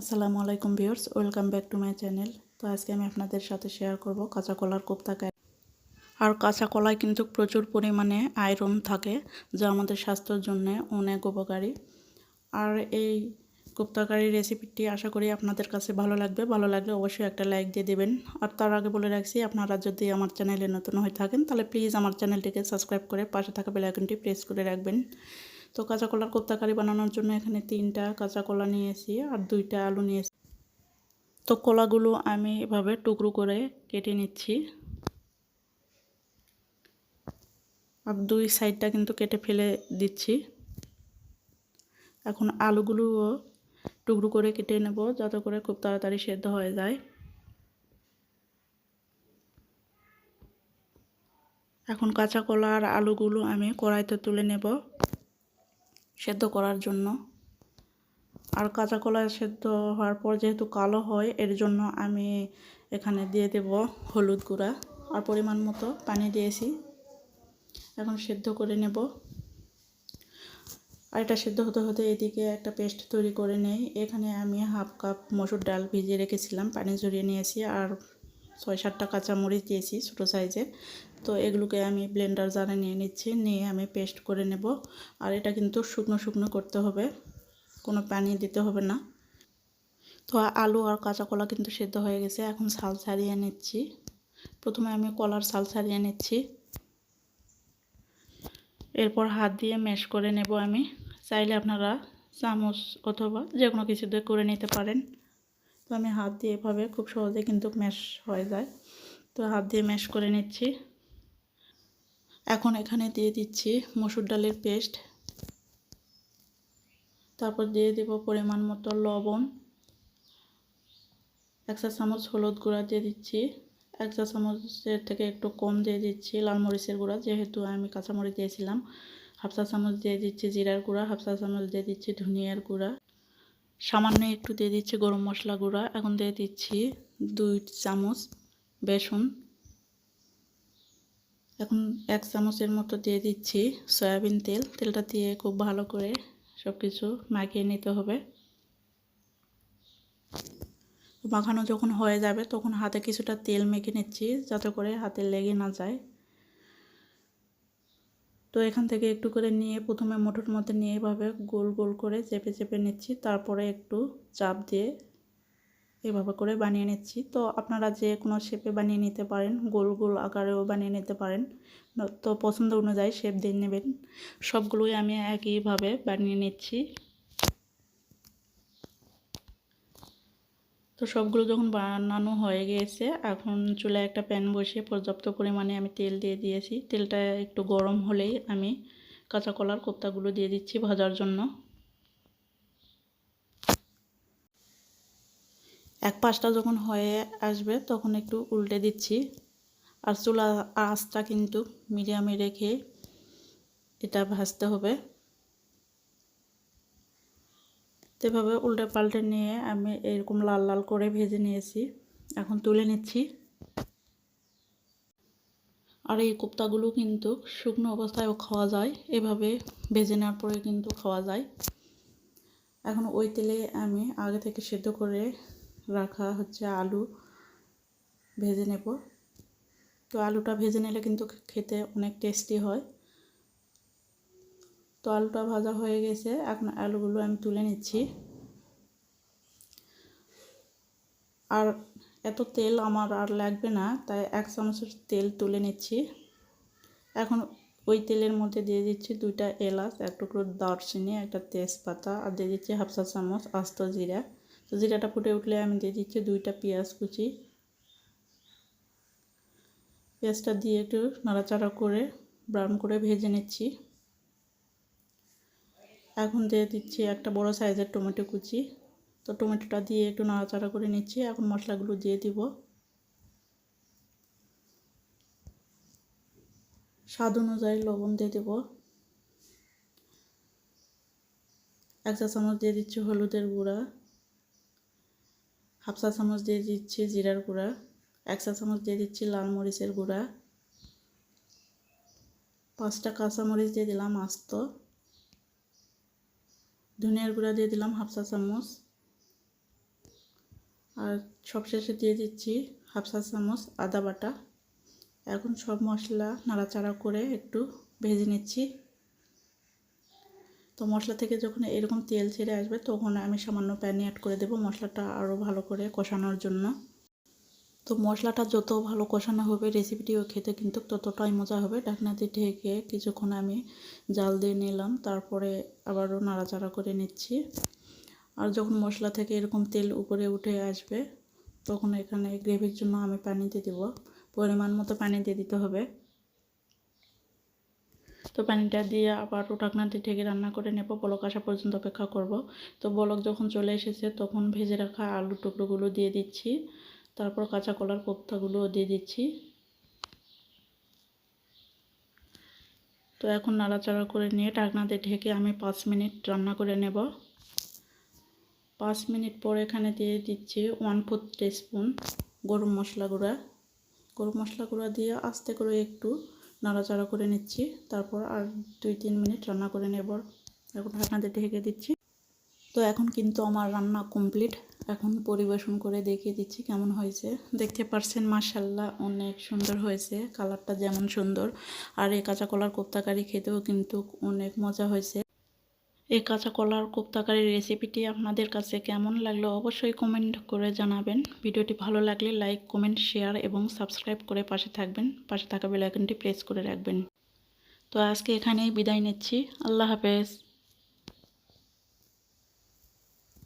আসসালামু আলাইকুম viewers, welcome back to my channel. তো আজকে আমি আপনাদের সাথে শেয়ার করব কাঁচা কলার কোপ্তা আর কাঁচা কলায় কিন্তু প্রচুর পরিমাণে আয়রন থাকে, যা আমাদের স্বাস্থ্যের জন্য অনেক উপকারী। আর এই কোপ্তাকারি রেসিপিটি আশা করি আপনাদের কাছে ভালো লাগবে। ভালো লাগলে অবশ্যই একটা লাইক দিয়ে দেবেন। আর তার আগে বলে রাখছি, আপনারা যদি আমার চ্যানেলে নতুন হয়ে থাকেন, তাহলে প্লিজ আমার চ্যানেলটিকে সাবস্ক্রাইব করে পাশে থাকা বেলাইকনটি প্রেস করে রাখবেন। তো কাঁচা কলার কোপ্তাকারি বানানোর জন্য এখানে তিনটা কাঁচা কলা নিয়েছি আর দুইটা আলু নিয়েছি। তো কলাগুলো আমি এভাবে টুকরো করে কেটে নিচ্ছি। আর দুই সাইডটা কিন্তু কেটে ফেলে দিচ্ছি। এখন আলুগুলোও টুকরো করে কেটে নেব যাতে করে খুব তাড়াতাড়ি সেদ্ধ হয়ে যায়। এখন কাঁচা কলা আর আলুগুলো আমি কড়াইতে তুলে নেব। সেদ্ধ করার জন্য। আর কাঁচা কলা সেদ্ধ হওয়ার পর যেহেতু কালো হয়, এর জন্য আমি এখানে দিয়ে দেব হলুদ গুঁড়া। আর পরিমাণ মতো পানি দিয়েছি। এখন সেদ্ধ করে নেব। আর এটা সেদ্ধ হতে হতে এদিকে একটা পেস্ট তৈরি করে নেই। এখানে আমি হাফ কাপ মসুর ডাল ভিজিয়ে রেখেছিলাম, পানি ঝরিয়ে নিয়েছি। আর ছয় সাতটা কাঁচামরিচ দিয়েছি ছোটো সাইজে। তো এগুলোকে আমি ব্লেন্ডার জারে নিয়ে নিচ্ছি, নিয়ে আমি পেস্ট করে নেব। আর এটা কিন্তু শুকনো শুকনো করতে হবে, কোনো পানি দিতে হবে না। তো আলু আর কাঁচা কলা কিন্তু সেদ্ধ হয়ে গেছে, এখন ছাল ছাড়িয়ে নিচ্ছি। প্রথমে আমি কলার ছাল ছাড়িয়ে নিচ্ছি। এরপর হাত দিয়ে ম্যাশ করে নেব আমি। চাইলে আপনারা চামচ অথবা যে কোনো কিছু দিয়ে করে নিতে পারেন। তো আমি হাত দিয়ে এভাবে খুব সহজে কিন্তু ম্যাশ হয়ে যায়। তো হাত দিয়ে ম্যাশ করে নিচ্ছি। এখন এখানে দিয়ে দিচ্ছি মসুর ডালের পেস্ট। তারপর দিয়ে দেব পরিমাণ মতো লবণ। এক চা চামচ হলুদ গুঁড়া দিয়ে দিচ্ছি। এক চা চামচের থেকে একটু কম দিয়ে দিচ্ছি লাল মরিচের গুঁড়া, যেহেতু আমি কাঁচামরিচ দিয়েছিলাম। হাফ চা চামচ দিয়ে দিচ্ছি জিরার গুঁড়া, হাফ চা চামচ দিয়ে দিচ্ছি ধনিয়ার গুঁড়া। সামান্য একটু দিয়ে দিচ্ছি গরম মশলা গুঁড়া। এখন দিয়ে দিচ্ছি দুই চামচ বেসন। এখন এক চামচের মতো দিয়ে দিচ্ছি সয়াবিন তেল। তেলটা দিয়ে খুব ভালো করে সব কিছু মাখিয়ে নিতে হবে। মাখানো যখন হয়ে যাবে তখন হাতে কিছুটা তেল মেখে নিচ্ছি যাতে করে হাতে লেগে না যায়। তো এখান থেকে একটু করে নিয়ে প্রথমে মোটর মধ্যে নিয়ে এভাবে গোল গোল করে চেপে চেপে নিচ্ছি। তারপরে একটু চাপ দিয়ে এভাবে করে বানিয়ে নিচ্ছি। তো আপনারা যে কোনো শেপে বানিয়ে নিতে পারেন, গোল গোল আকারেও বানিয়ে নিতে পারেন। তো পছন্দ অনুযায়ী শেপ দিয়ে নেবেন। সবগুলোই আমি একইভাবে বানিয়ে নিচ্ছি। তো সবগুলো যখন বানানো হয়ে গিয়েছে এখন চুলায় একটা প্যান বসিয়ে পর্যাপ্ত পরিমাণে আমি তেল দিয়ে দিয়েছি। তেলটা একটু গরম হলেই আমি কাঁচা কলার কোপ্তাগুলো দিয়ে দিচ্ছি ভাজার জন্য। এক পাশটা যখন হয়ে আসবে তখন একটু উল্টে দিচ্ছি। আর চুলা আঁচটা কিন্তু মিডিয়ামে রেখে এটা ভাজতে হবে। এভাবে উল্টে পাল্টে নিয়ে আমি এরকম লাল লাল করে ভেজে নিয়েছি, এখন তুলে নিচ্ছি। আর এই কোপ্তাগুলো কিন্তু শুকনো অবস্থায়ও খাওয়া যায়, এভাবে ভেজে নেওয়ার পরে কিন্তু খাওয়া যায়। এখন ওই তেলে আমি আগে থেকে সেদ্ধ করে রাখা হচ্ছে আলু ভেজে নেব। তো আলুটা ভেজে নিলে কিন্তু খেতে অনেক টেস্টি হয়। তো আলুটা ভাজা হয়ে গেছে। এখন আলুগুলো আমি তুলে নিচ্ছি। আর এত তেল আমার আর লাগবে না, তাই এক চামচের তেল তুলে নিচ্ছি। এখন ওই তেলের মধ্যে দিয়ে দিচ্ছি দুইটা এলাচ, এক টুকরো দারচিনি, একটা তেজপাতা, আর দিয়ে দিচ্ছি হাফ চা চামচ আস্ত জিরা। তো জিরাটা ফুটে উঠলে আমি দিয়ে দিচ্ছি দুইটা পেঁয়াজ কুচি। পেঁয়াজটা দিয়ে একটু নাড়াচাড়া করে ব্রাউন করে ভেজে নিচ্ছি। এখন দিয়ে দিচ্ছি একটা বড় সাইজের টমেটো কুচি। তো টমেটোটা দিয়ে একটু নাড়াচাড়া করে নিচ্ছি। এখন মশলাগুলো দিয়ে দিব। স্বাদ অনুযায়ী লবণ দিয়ে দেব। এক চা চামচ দিয়ে দিচ্ছি হলুদের গুঁড়া। হাফ চা চামচ দিয়ে দিচ্ছি জিরার গুঁড়া। এক চা চামচ দিয়ে দিচ্ছি লাল মরিচের গুঁড়া। পাঁচটা কাঁচামরিচ দিয়ে দিলাম আস্ত। ধনিয়ার গুঁড়া দিয়ে দিলাম হাফ চা চামচ। আর সবশেষে দিয়ে দিচ্ছি হাফ চা চামচ আদা বাটা। এখন সব মশলা নাড়াচাড়া করে একটু ভেজে নিচ্ছি। তো মশলা থেকে যখন এরকম তেল ছেড়ে আসবে, তখন আমি সামান্য প্যানি অ্যাড করে দেবো মশলাটা আরও ভালো করে কষানোর জন্য। তো মশলাটা যত ভালো কষানো হবে রেসিপিটিও খেতে কিন্তু ততটাই মজা হবে। ঢাকনাতে ঢেকে কিছুক্ষণ আমি জাল দিয়ে নিলাম, তারপরে আবারও নাড়াচাড়া করে নিচ্ছি। আর যখন মশলা থেকে এরকম তেল উপরে উঠে আসবে, তখন এখানে গ্রেভির জন্য আমি পানি দিয়ে দেবো। পরিমাণ মতো পানি দিয়ে দিতে হবে। তো পানিটা দিয়ে আবার ঢাকনাতে ঢেকে রান্না করে নেব। বলক আসা পর্যন্ত অপেক্ষা করব। তো বলক যখন চলে এসেছে, তখন ভেজে রাখা আলু টুকরোগুলো দিয়ে দিচ্ছি। তারপর কাঁচা কলার কোপ্তাগুলোও দিয়ে দিচ্ছি। তো এখন নাড়াচাড়া করে নিয়ে ঢাকনাতে ঢেকে আমি পাঁচ মিনিট রান্না করে নেব। পাঁচ মিনিট পর এখানে দিয়ে দিচ্ছি ওয়ান ফোর্থ টিস্পুন গরম মশলা গুঁড়া। গরম মশলা গুঁড়া দিয়ে আস্তে করে একটু নাড়াচাড়া করে নিচ্ছি, তারপর আর দুই তিন মিনিট রান্না করে নেব। এখন ঢাকনাতে ঢেকে দিচ্ছি। তো এখন কিন্তু আমার রান্না কমপ্লিট এখন পরিবেশন করে দেখিয়ে দিচ্ছি কেমন হয়েছে। দেখতে পারছেন মাসাল্লাহ অনেক সুন্দর হয়েছে, কালারটা যেমন সুন্দর। আর এই কাঁচা কলার কোপ্তাকারি খেতেও কিন্তু অনেক মজা হয়েছে। এই কাঁচা কলার কোপ্তাকারির রেসিপিটি আপনাদের কাছে কেমন লাগল অবশ্যই কমেন্ট করে জানাবেন। ভিডিওটি ভালো লাগলে লাইক কমেন্ট শেয়ার এবং সাবস্ক্রাইব করে পাশে থাকবেন। পাশে থাকা বেলাইকনটি প্রেস করে রাখবেন। তো আজকে এখানেই বিদায় নিচ্ছি। আল্লাহ হাফেজ।